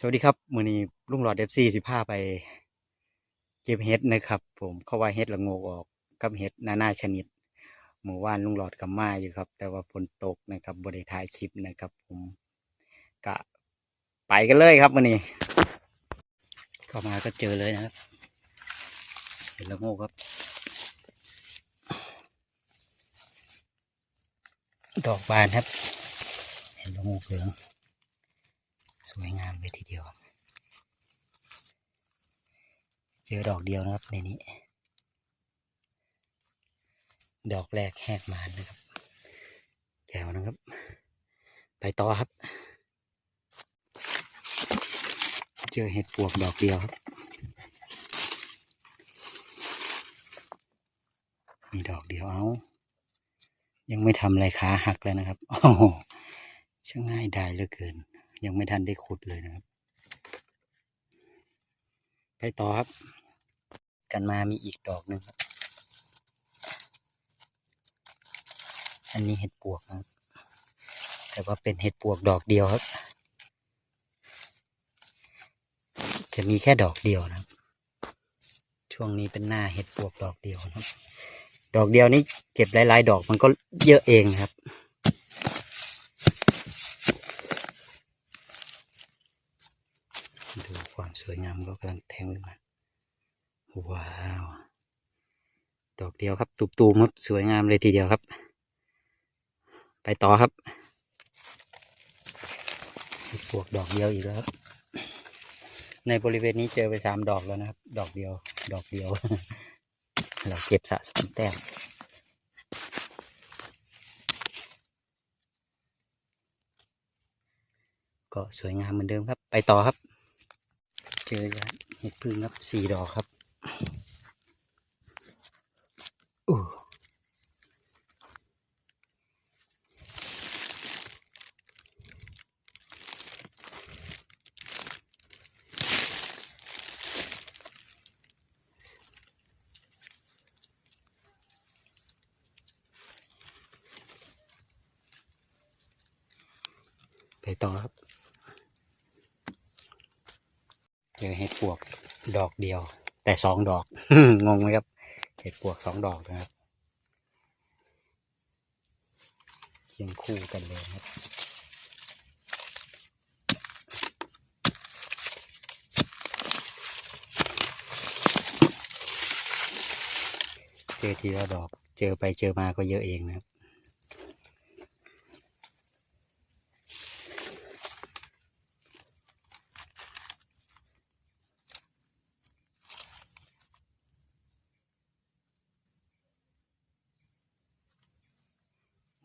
สวัสดีครับมือนี้ลุงหลอดเอฟซีสิพาไป เก็บเห็ดนะครับ ผมเขาว่าเห็ดละงกออกกับเห็ดนานาชนิดเมื่อวานลุงหลอดกับมาอยู่ครับ แต่ว่าฝนตกนะครับบริถ่ายคลิปนะครับ ผมกะไปกันเลยครับมือนี้เข้ามาก็เจอเลยนะครับเห็ดละงกครับ ดอกบานครับ เห็ดละงกเหลือง สวยงามเลยทีเดียว เจอดอกเดียวนะครับในนี้ ดอกแรกแหกมานนะครับแถวนะครับ ไปต่อครับ เจอเห็ดปวกดอกเดียวครับ มีดอกเดียวเอายังไม่ทำอะไรขาหักแล้วนะครับ โอ้โหช่างง่ายได้เหลือเกิน ยังไม่ทันได้ขุดเลยนะครับ ไปต่อครับ กันมามีอีกดอกหนึ่งครับ อันนี้เห็ดปวกนะแต่ว่าเป็นเห็ดปวกดอกเดียวครับ จะมีแค่ดอกเดียวนะครับ ช่วงนี้เป็นหน้าเห็ดปวกดอกเดียวนะครับ ดอกเดียวนี้เก็บหลาย ๆ ดอกมันก็เยอะเองครับ ดูค วามสวยงามก็กำลังแทงขึ้นมา ว้าว ดอกเดียวครับตูมๆครับสวยงามเลยทีเดียวครับ ไปต่อครับปลวกดอกเดียวอีกแล้วครับ ในบริเวณนี้เจอไปสามดอกแล้วนะครับ ดอกเดียว ดอกเดียว เราเก็บสะสมแต้มก็สวยงามเหมือนเดิมครับ ไปต่อครับ เจอยัดเห็ดพึ่งครับสี่ดอกครับอู้ไปต่อครับ เจอเห็ดปวกดอกเดียว แต่สองดอก งงไหมครับ เห็ดปวกสองดอกนะครับเคียงคู่กันเลยครับเจอทีละดอก เจอไปเจอมาก็เยอะเองนะครับ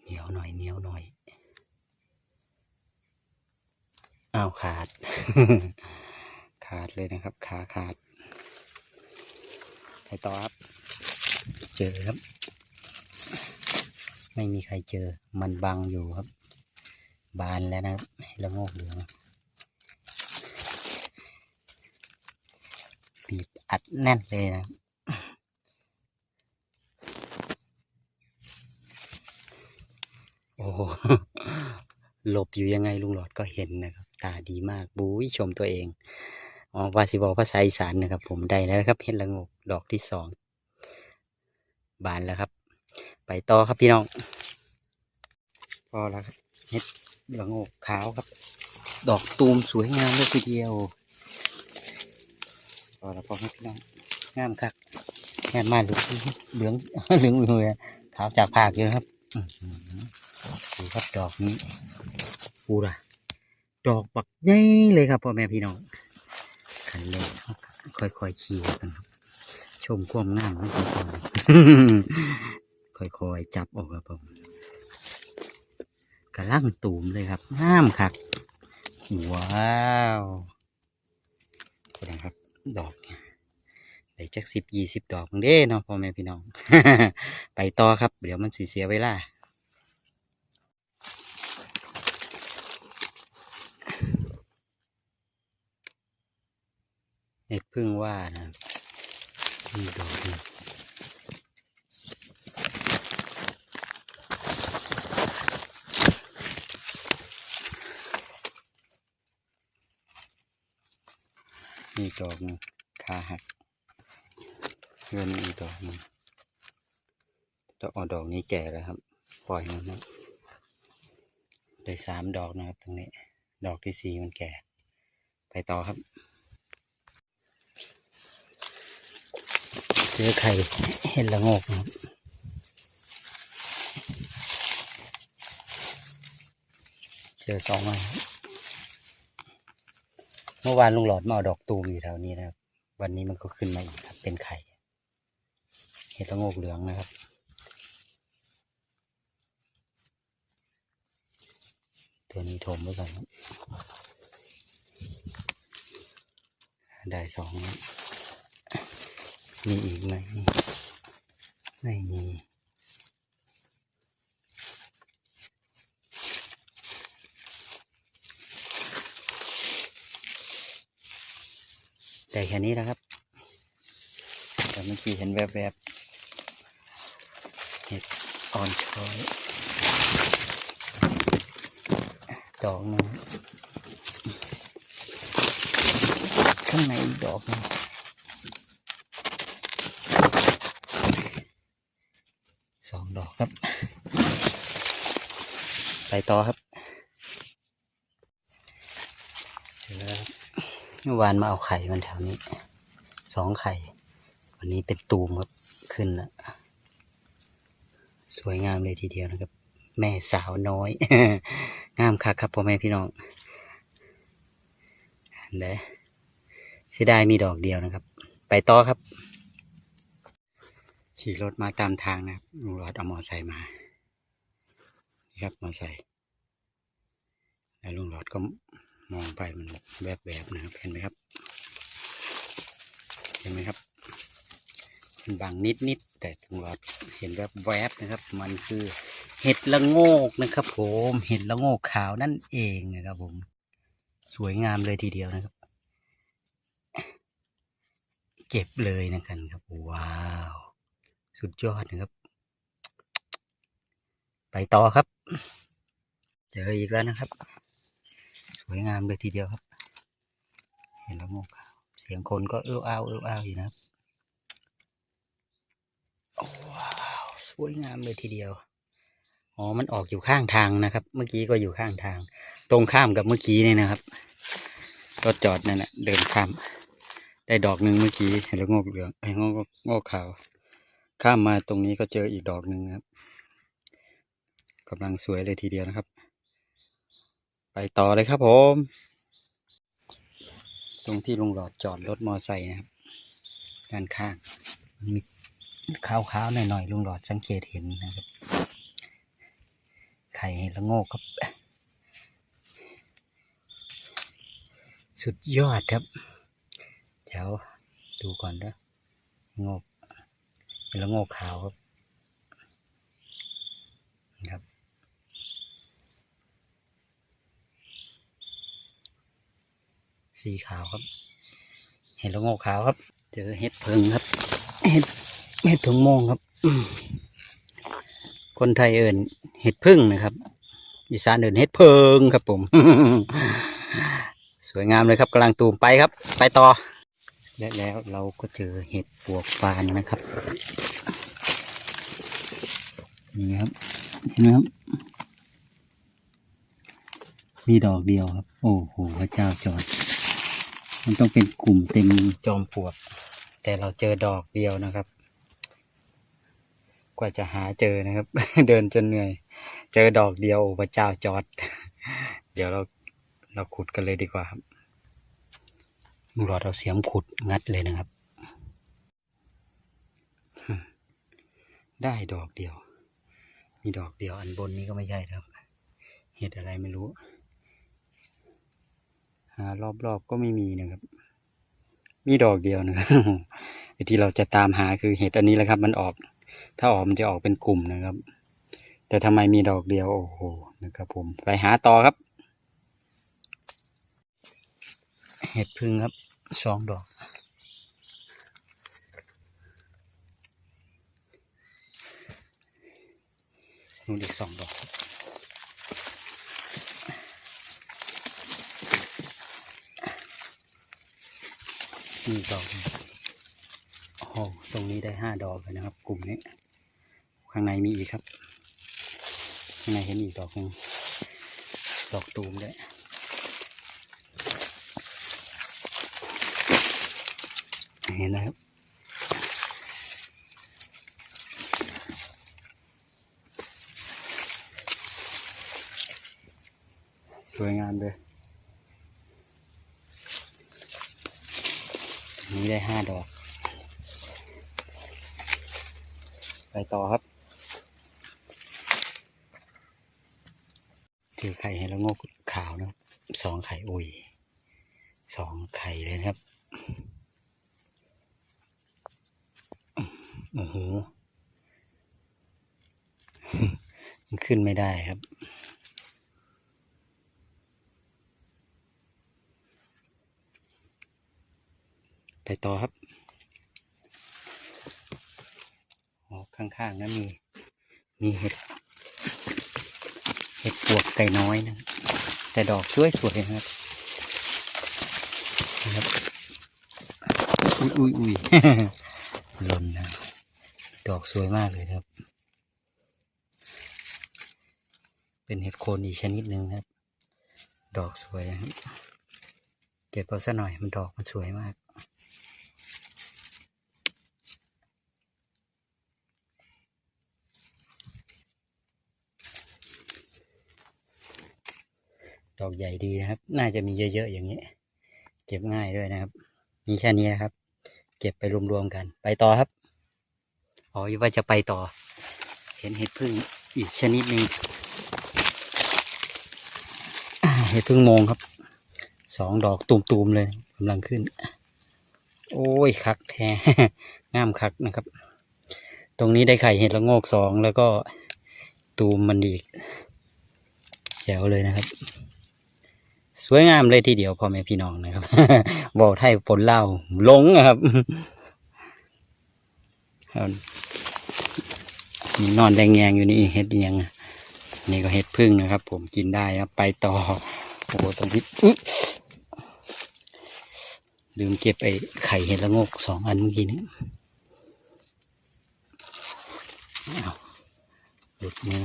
เหนียวหน่อยเหนียวหน่อย อ้าวขาด ขาดเลยนะครับ ขาขาดไปต่อครับ เจอครับ ไม่มีใครเจอ มันบังอยู่ครับ บานแล้วนะครับให้ละโงกเหลืองบีบอัดแน่นเลยนะโอ้โหหลบอยู่ยังไงลุงหลอดก็เห็นนะครับ ตาดีมากบูยชมตัวเองอ๋อวาสิบอภาษาอีสานนะครับ ผมได้แล้วครับเห็นละโงกดอกที่สองบานแล้วครับ ไปต่อครับพี่น้องพอแล้วครับเห็ดละโงกขาวครับ ดอกตูมสวยงามเลยทีเดียวพอแล้วพอครับพี่น้องงามครับงามมากเหลืองเหลืองเหลืองเลยขาวจากภาคอยู่นะครับคือดูครับดอกนี้ปูระ ดอกบักใหญ่เลยครับพ่อแม่พี่น้องขันเลยค่อยๆขี่กันครับ ชมความงามของพี่น้อค่อยๆจับออกครับผมกระลังตูมเลยครับงามครับว้าวนะครับ ดอกเนี่ยได้จักสิบยี่สิบดอกเด้เนาะพ่อแม่พี่น้อง ไปต่อครับ เดี๋ยวมันสีเสียเวลา เห็ดพึ่งว่านะมีดอกหนึ่งนี่ดอกนึงขาหักเงินอีกดอกนึงดอกออดอกนี้แก่แล้วครับ ปล่อยมันนะได้สามดอกนะครับตรงนี้ ดอกที่สี่มันแก่ ไปต่อครับ เจอไข่เห็นละโงกครับเจอสองอันครับเมื่อวานลุงหลอดมาเอาดอกตูมอยู่แถวนี้นะครับ วันนี้มันก็ขึ้นมาอีกครับ เป็นไข่ เห็ดละโงกเหลืองนะครับตัวนี้ถมไว้ก่อนได้สอง มีอีกไหม ไม่มีแต่แค่นี้นะครับ แต่เมื่อกี้เห็นแวบๆ เห็ดอ่อนช้อยดอกนึงข้างในดอกนึงสอง ดอกครับ ไปต่อครับเจอแล้วเมื่อวานมาเอาไข่มันแถวนี้สองไข่ วันนี้เป็นตูมครับขึ้นล้วสวยงามเลยทีเดียวนะครับ แม่สาวน้อย งามคักครับพ่อแม่พี่น้องเด้เสียดายมีดอกเดียวนะครับ ไปต่อครับ ขี่รถมาตามทางนะครับลุงรอดเอามอไซค์มา นี่ครับมอไซค์แล้วลุงรอดก็มองไปมันแวบๆนะครับเห็นไหมครับ เห็นไหมครับมันบางนิดๆแต่ลุงรอดเห็นแวบๆนะครับ มันคือเห็ดละโงกนะครับ ผมเห็ดละโงกขาวนั่นเองนะครับ ผม สวยงามเลยทีเดียวนะครับ เก็บเลยนะครับครับว้าว สุดยอดนะครับ ไปต่อครับ เจออีกแล้วนะครับ สวยงามเลยทีเดียวครับ เห็นและโงกเสียงคนก็เอื้ออ้าวเอื้ออ้าวอยู่นะครับว้าวสวยงามเลยทีเดียวอ๋อ มันออกอยู่ข้างทางนะครับ เมื่อกี้ก็อยู่ข้างทาง ตรงข้ามกับเมื่อกี้นี่นะครับ รถจอดนั่นแหละเดินข้าม ได้ดอกหนึ่งเมื่อกี้เห็นแล้วงอกเหลืองไอ้งอกงอกขาว ข้ามมาตรงนี้ก็เจออีกดอกหนึ่งครับกำลังสวยเลยทีเดียวนะครับ ไปต่อเลยครับผม ตรงที่ลุงหลอดจอดรถมอไซค์นะครับ ด้านข้างมันมีขาวๆหน่อยๆลุงหลอดสังเกตเห็นนะครับ ไข่เห็ดละโงกครับ สุดยอดครับ เดี๋ยวดูก่อนนะโงก เห็ดละโงกขาวครับครับ สีขาวครับ เห็ดละโงกขาวครับเจอเห็ดเพิงครับเห็ดเห็ดเพิงโมงครับ คนไทยเอินเห็ดพึ่งนะครับอีสานเอินเห็ดเพิงครับผม สวยงามเลยครับกำลังตูมไปครับ ไปต่อ และแล้วเราก็เจอเห็ดปวกฟานนะครับ นี่ครับ เห็นไหมครับ มีดอกเดียวครับ โอ้โหพระเจ้าจอด มันต้องเป็นกลุ่มเต็มจอมปวก แต่เราเจอดอกเดียวนะครับ กว่าจะหาเจอนะครับ เดินจนเหนื่อย เจอดอกเดียวโอ้พระเจ้าจอด เดี๋ยวเราเราขุดกันเลยดีกว่าครับ ลุงหลอดเอาเสียมขุดงัดเลยนะครับ ได้ดอกเดียว มีดอกเดียวอันบนนี้ก็ไม่ใช่ครับ เห็ดอะไรไม่รู้ หารอบๆก็ไม่มีนะครับ มีดอกเดียวนะครับที่เราจะตามหาคือเห็ดอันนี้แหละครับ มันออก ถ้าออกมันจะออกเป็นกลุ่มนะครับ แต่ทำไมมีดอกเดียว โอ้โหนะครับ ผม ไปหาต่อครับ เห็ดพึ่งครับ สองดอกนู่นอีกสองดอกนี่ดอกโอ้โหตรงนี้ได้ห้าดอกเลยนะครับ กลุ่มนี้ ข้างในมีอีกครับ ข้างในเห็นอีกดอกหนึ่งดอกตูมด้วย เห็นนะครับสวยงามเลยนี้ได้ห้าดอก ไปต่อครับเจอไข่เห็นแล้วงกขาวนะครับสองไข่ อุ้ยสองไข่เลยครับ โอ้โหมันขึ้นไม่ได้ครับ ไปต่อครับอ๋อข้างๆนั้นมี มีเห็ด เห็ดปวกไก่น้อยนะแต่ดอกสวยๆนะครับนะครับ อุ้ยอุ้ยอุ้ยหล่นนะ ดอกสวยมากเลยครับ เป็นเห็ดโคนอีกชนิดหนึ่งครับ ดอกสวยครับ เก็บเอาซะหน่อยมันดอกมันสวยมาก ดอกใหญ่ดีนะครับ น่าจะมีเยอะ ๆ อย่างนี้ เก็บง่ายด้วยนะครับ มีแค่นี้นะครับ เก็บไปรวม ๆ กัน ไปต่อครับ อ๋อว่าจะไปต่อ เห็นเห็ดพึ่งอีกชนิดหนึ่งเห็ดพึ่งมงครับ สองดอกตูมๆเลยกำลังขึ้น โอ้ยคักแท้งามคักนะครับ ตรงนี้ได้ไข่เห็ดละโงกสองแล้วก็ตูมมันอีกแจ๋วเลยนะครับ สวยงามเลยทีเดียวพ่อแม่พี่น้องนะครับบอกไทยปนเล่าลงนะครับ นี่นอนแดงแยงอยู่นี่เห็ดยังนี่ก็เห็ดพึ่งนะครับ ผมกินได้ครับไปต่อโอ้โหตรงนี้ลืมเก็บไอ้ไข่เห็ดละงกสองอันเมื่อกี้นี้อ้าวหลุดมือ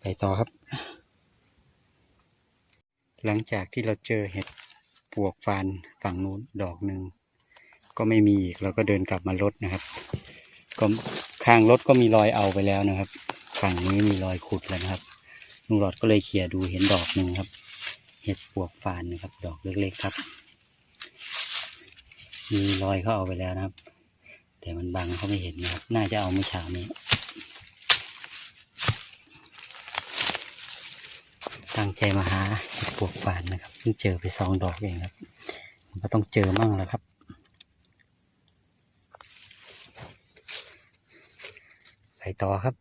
ไปต่อครับ หลังจากที่เราเจอเห็ด ปวกฟานฝั่งนู้นดอกหนึ่งก็ไม่มีอีกเราก็เดินกลับมารถนะครับ ก็ข้างรถก็มีรอยเอาไปแล้วนะครับ ฝั่งนี้มีรอยขุดแล้วนะครับลุงหลอดก็เลยเขี่ยดูเห็นดอกหนึ่งครับ เห็ดปวกฟานนะครับ ดอกเล็กๆครับ มีรอยเขาเอาไปแล้วนะครับ แต่มันบังเขาไม่เห็นนะครับ น่าจะเอาเมื่อเช้านี้ ตั้งใจมาหาปวกฟานนะครับเพิ่งเจอไปสองดอกเองครับ มันก็ต้องเจอมั่งแล้วครับ ไปต่อครับ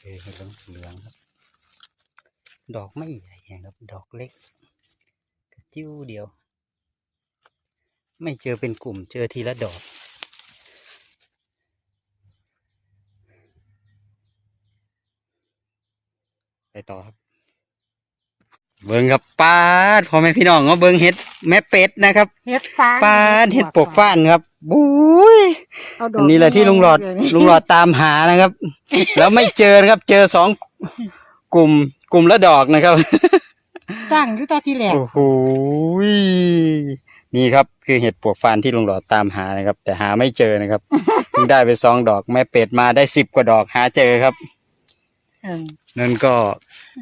เจอเห็ดเหลืองเหลืองครับ ดอกไม่ใหญ่ครับ ดอกเล็กกระจิ้วเดียว ไม่เจอเป็นกลุ่มเจอทีละดอก ไปต่อครับ เบิ้งครับปาดพ่อแม่พี่น้องเนาะเบิ้งเห็ดแม่เป็ดนะครับเฮ็ดฟ้าปาดเห็ดปกฟ้านครับบุ้ยเอาดกอันนี้แหละที่ลุงหลอดเยวนี้ลุงหลอดตามหานะครับ แล้วไม่เจอนะครับ เจอสองกลุ่มกลุ่มละดอกนะครับ ตั้งอยู่ตาที่แหลกโอ้โหยนี่ครับคือเห็ดปวกฟานที่ลุงหลอดตามหานะครับ แต่หาไม่เจอนะครับ เพิ่งได้ไปสองดอกแม่เป็ดมาได้สิบกว่าดอกหาเจอครับเออ นั่นก็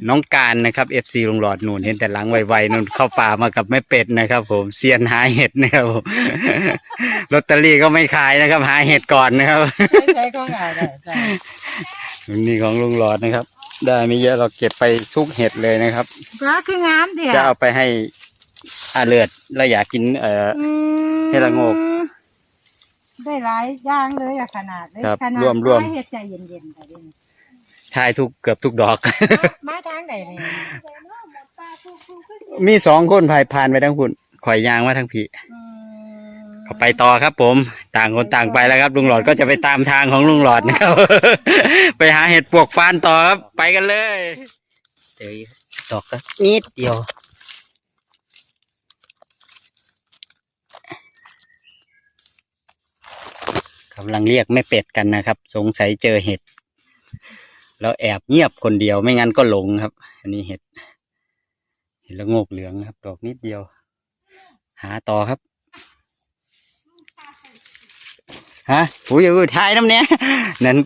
น้องการนะครับเอฟซีลุงหลอดนูนเห็นแต่หลังไวๆนั่นเข้าป่ามากับแม่เป็ดนะครับ ผมเซียนหาเห็ดนะครับผมลอตเตอรี่ก็ไม่ขายนะครับ หาเห็ดก่อนนะครับไม่ใช่ก็งานได้จ้ะนี่ของลุงหลอดนะครับ ได้ไม่เยอะเราเก็บไปทุกเห็ดเลยนะครับฟ้าคืองามเดียจะเอาไปให้อาเลือดเราอยากกิน เอ่อเฮ็ดละโงกได้หลายอย่างเลยอะขนาดเลยครับขนาดรวมรวมฟ้าเฮ็ดใจเย็นๆแต่เดี๋ยวนี้ ทายทุกเกือบทุกดอก มาทางไหนเนี่ยมีสองคนผ่านผ่านไปทั้งคุณข่อยยางมาทั้งพี่อืมก็ไปต่อครับ ผม ต่างคนต่างไปแล้วครับ ลุงหลอดก็จะไปตามทางของลุงหลอดนะครับ ไปหาเห็ดปวกฟานต่อครับ ไปกันเลยเจอดอกก็นิดเดียวกำลังเรียกแม่เป็ดกันนะครับ สงสัยเจอเห็ด แล้วแอบเงียบคนเดียวไม่งั้นก็หลงครับ อันนี้เห็ด เห็ดละโงกเหลืองครับ ดอกนิดเดียว หาต่อครับฮะอุ้ยอุ้ยท้ายน้ำเนี้ยนั่น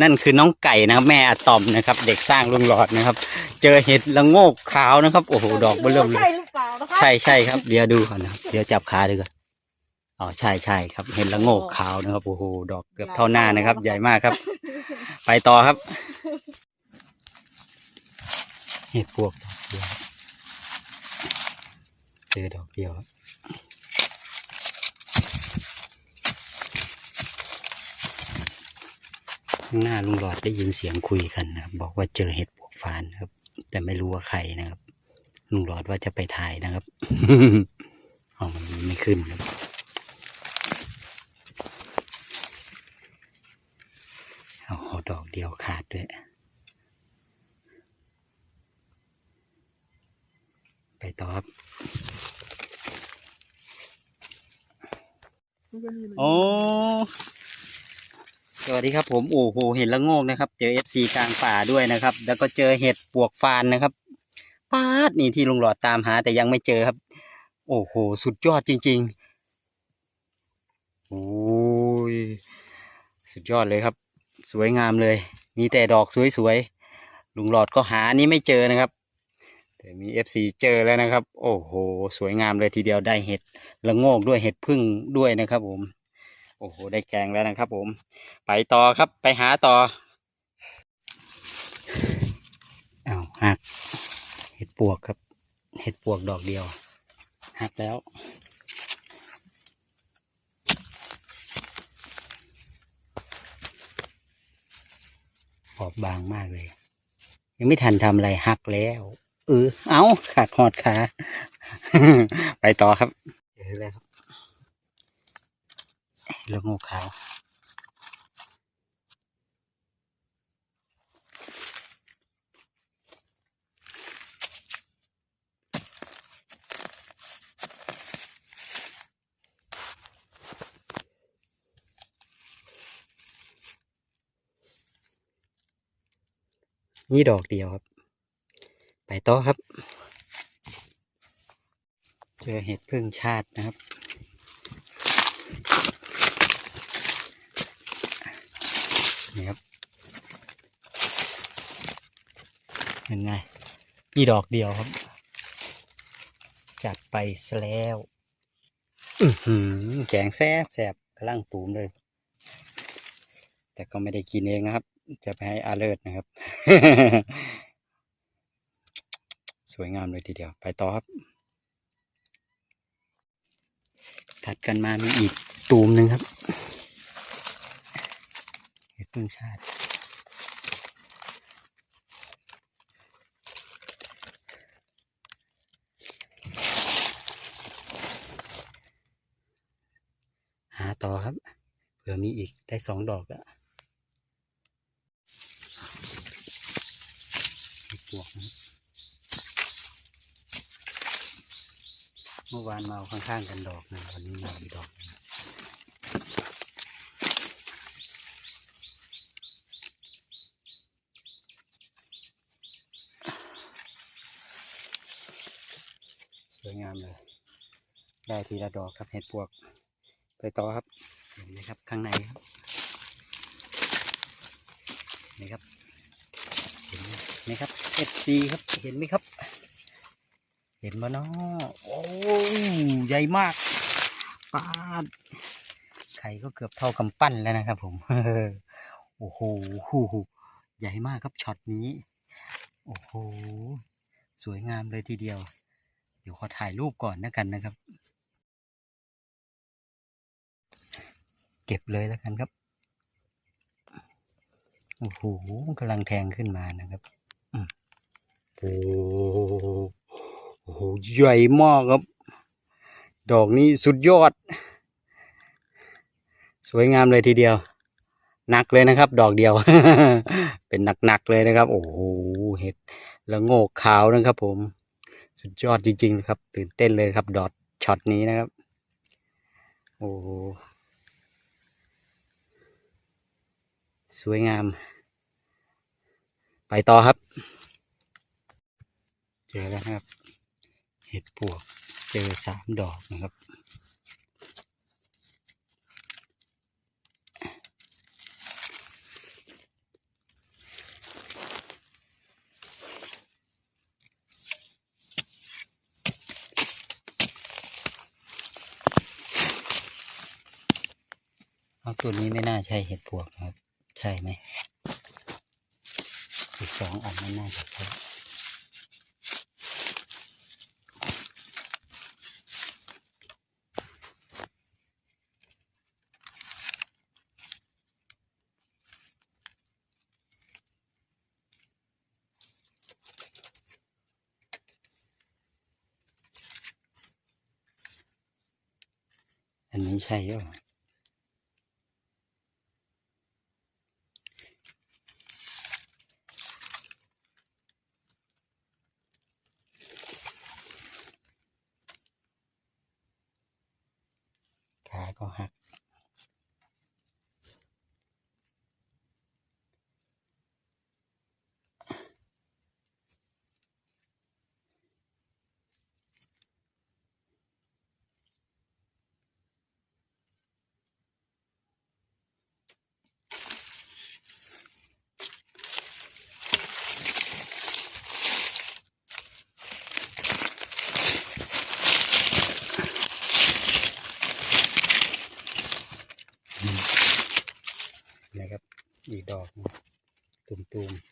นั่นคือน้องไก่นะครับ แม่อะตอมนะครับ เด็กสร้างลุงหลอดนะครับ เจอเห็ดละโงกขาวนะครับ โอ้โหดอกเบิ่มเลยใช่หรือเปล่านะคะใช่ใช่ครับ เดี๋ยวดูก่อนนะครับเดี๋ยวจับขาดูก่อน อ๋อใช่ใช่ครับ เห็นละโงกขาวนะครับโอ้โหดอกเกือบเท่าหน้านะครับ ใหญ่มากครับ ไปต่อครับ เห็ดปวกดอกเดียวเจอดอกเดียวครับข้างหน้าลุงหลอดได้ยินเสียงคุยกันนะครับบอกว่าเจอเห็ดปวกฟานนะครับ แต่ไม่รู้ว่าใครนะครับลุงหลอดว่าจะไปถ่ายนะครับ อ๋อมันไม่ขึ้นครับเอาดอ กเดียวขาดด้วย ไปต่อครับโอ้สวัสดีครับผมโอ้โหเห็ดละโงกนะครับ เจอเอฟซีกลางป่าด้วยนะครับ แล้วก็เจอเห็ดปวกฟานนะครับปาดนี่ที่ลุงหลอดตามหา แต่ยังไม่เจอครับ โอ้โห สุดยอดจริงๆโอ้ยสุดยอดเลยครับ สวยงามเลย มีแต่ดอกสวยๆลุงหลอดก็หาอันนี้ไม่เจอนะครับ แต่มีเอฟซีเจอแล้วนะครับ โอ้โห สวยงามเลยทีเดียวได้เห็ดละโงกด้วยเห็ดพึ่งด้วยนะครับผม โอ้โห ได้แกงแล้วนะครับผม ไปต่อครับไปหาต่ออ้าวหักเห็ดปวกครับ เห็ดปวกดอกเดียวหักแล้ว ออกบางมากเลย ยังไม่ทันทำอะไรหักแล้วเออเอาขาดหอดขา ไปต่อครับเจอแล้วครับเรื่องงูขาว นี่ดอกเดียวครับ ไปต่อครับ เจอเห็ดพึ่งชาตินะครับ นี่ครับ เห็นไงนี่ดอกเดียวครับ จัดไปซะแล้วหือแกงแซบแซบกระลังตูมเลย แต่ก็ไม่ได้กินเองนะครับ จะไปให้อาเลิศนะครับ สวยงามเลยทีเดียว ไปต่อครับ ถัดกันมามีอีกตูมหนึ่งครับเห็ดพึ่งชาติหาต่อครับเผื่อมีอีกได้สองดอกแล้วเห็ด ปวกนะเมื่อวานมาเอาข้างๆกันดอกนะวันนี้มาอีกดอกสวยงามเลย ได้ทีละดอกครับเห็ดปวก ไปต่อครับเห็นไหมครับข้างในครับนี่ครับ มครับเอฟซีครับเห็นไหมครับ เห็นมาเนาะโอ้ยใหญ่มากปาดไข่ก็เกือบเท่ากำปั้นแล้วนะครับ ผมโอ้โหใหญ่มากครับช็อตนี้ โอ้โหสวยงามเลยทีเดียว เดี๋ยวขอถ่ายรูปก่อนนะกันนะครับ เก็บเลยแล้วกันครับโอ้โหกำลังแทงขึ้นมานะครับ โอ้โหใหญ่มากครับ ดอกนี้สุดยอด สวยงามเลยทีเดียวหนักเลยนะครับ ดอกเดียว เป็นหนักๆเลยนะครับ โอ้โหเห็ดละโงกขาวนะครับ ผม สุดยอดจริงๆนะครับ ตื่นเต้นเลยครับ ดอทช็อตนี้นะครับ โอ้โหสวยงาม ไปต่อครับ เจอแล้วครับ เห็ดปวกเจอสามดอกนะครับ เอาตัวนี้ไม่น่าใช่เห็ดปวกครับ ใช่ไหมอีกสองอันไม่น่าจะใช่ อันนี้ใช่หรือเปล่า ขาก็หัก นะครับ อีกดอกตุ่มๆ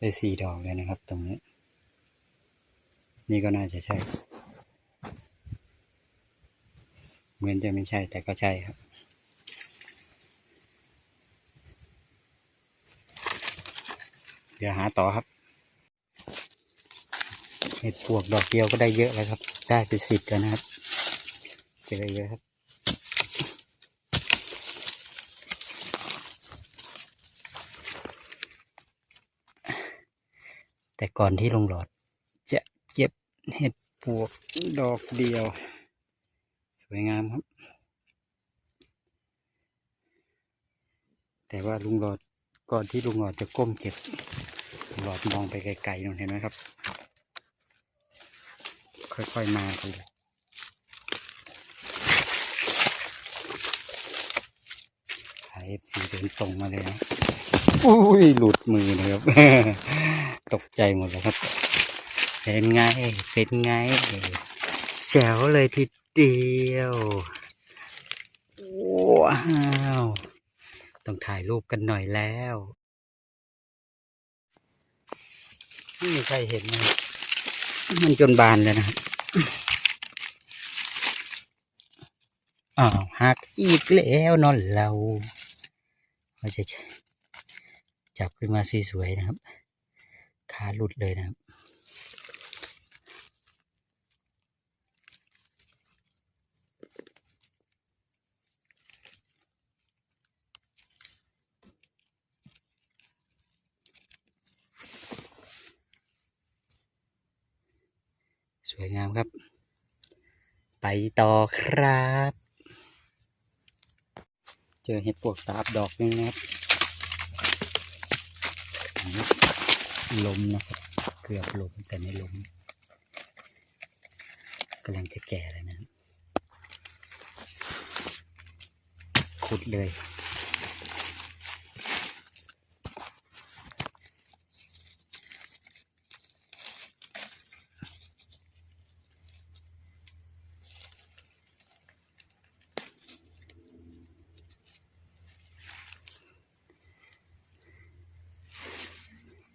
ได้สี่ดอกเลยนะครับ ตรงนี้ นี่ก็น่าจะใช่ เหมือนจะไม่ใช่แต่ก็ใช่ครับ เดี๋ยวหาต่อครับเห็ดปวกดอกเดียวก็ได้เยอะแล้วครับ ได้เป็นสิบแล้วนะครับ เจอเยอะครับ แต่ก่อนที่ลงหลอดจะเก็บเห็ดปวกดอกเดียว สวยงามครับ แต่ว่าลุงหลอดก่อนที่ลุงหลอดจะก้มเก็บลุงหลอดมองไปไกลๆนู่นเห็นไหมครับ ค่อยๆมากันเลยขายเอฟซีเดินตรงมาเลยนะ อุ้ยหลุดมือนะครับ ตกใจหมดแล้วครับ เป็นไง เป็นไงแจ๋วเลยทีเดียวว้าวต้องถ่ายรูปกันหน่อยแล้วไม่มีใครเห็นนะมันจนบานเลยนะครับอ้าวหักอีกแล้วนอนเราไม่ใช่ จับขึ้นมาสวยๆนะครับ ขาหลุดเลยนะครับ สวยงามครับ ไปต่อครับ เจอเห็ดปวกตาบดอกนึงนะครับ ล้มนะครับ เกือบล้มแต่ไม่ล้มกำลังจะแก่แล้วนะขุดเลย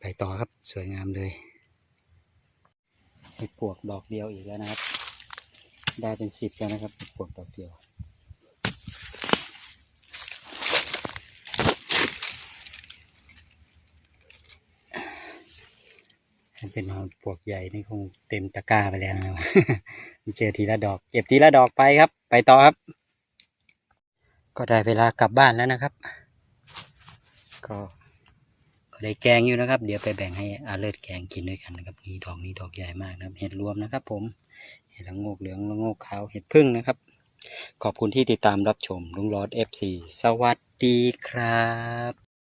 ไปต่อครับสวยงามเลยเห็ดปวกดอกเดียวอีกแล้วนะครับ ได้เป็นสิบแล้วนะครับปวกดอกเดียวถ้าเป็นหอยปวกใหญ่นี่คงเต็มตะกร้าไปแล้วนะครับเจอทีละดอก เก็บทีละดอกไปครับ ไปต่อครับ ก็ได้เวลากลับบ้านแล้วนะครับ ก็ ก็ได้แกงอยู่นะครับ เดี๋ยวไปแบ่งให้อาเลิศแกงกินด้วยกันนะครับนี่ดอกนี้ดอกใหญ่มากนะครับ เห็ดรวมนะครับ ผมเห็ดละโงกเหลืองละโงกขาวเห็ดพึ่งนะครับ ขอบคุณที่ติดตามรับชมลุงรอด FC สวัสดีครับ